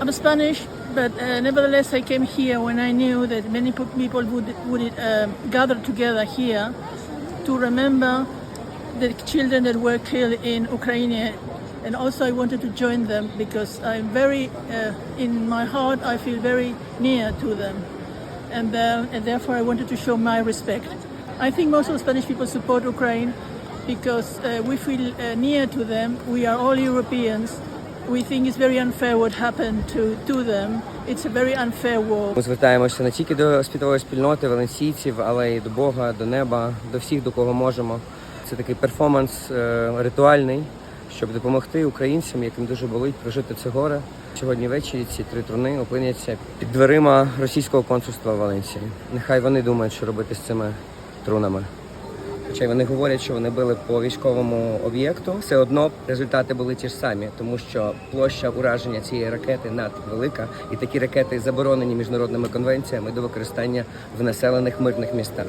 I'm Spanish, but uh, nevertheless, I came here when I knew that many people would would uh, gather together here to remember the children that were killed in Ukraine, and also I wanted to join them because I'm very, uh, in my heart, I feel very near to them, and uh, and therefore I wanted to show my respect. I think most of the Spanish people support Ukraine because uh, we feel uh, near to them. We are all Europeans. We think it's very unfair what happened to, to them. It's a very unfair war. Ми звертаємося не тільки до світової спільноти, валенсійців, але й до Бога, до неба, до всіх, до кого можемо. Це такий перформанс е, ритуальний, щоб допомогти українцям, яким дуже болить прожити це горе. Сьогодні ввечері ці три труни опиняться під дверима російського консульства в Валенсії. Нехай вони думають, що робити з цими трунами. Хоча вони говорять, що вони били по військовому об'єкту, все одно результати були ті ж самі, тому що площа ураження цієї ракети надвелика, і такі ракети заборонені міжнародними конвенціями до використання в населених мирних містах.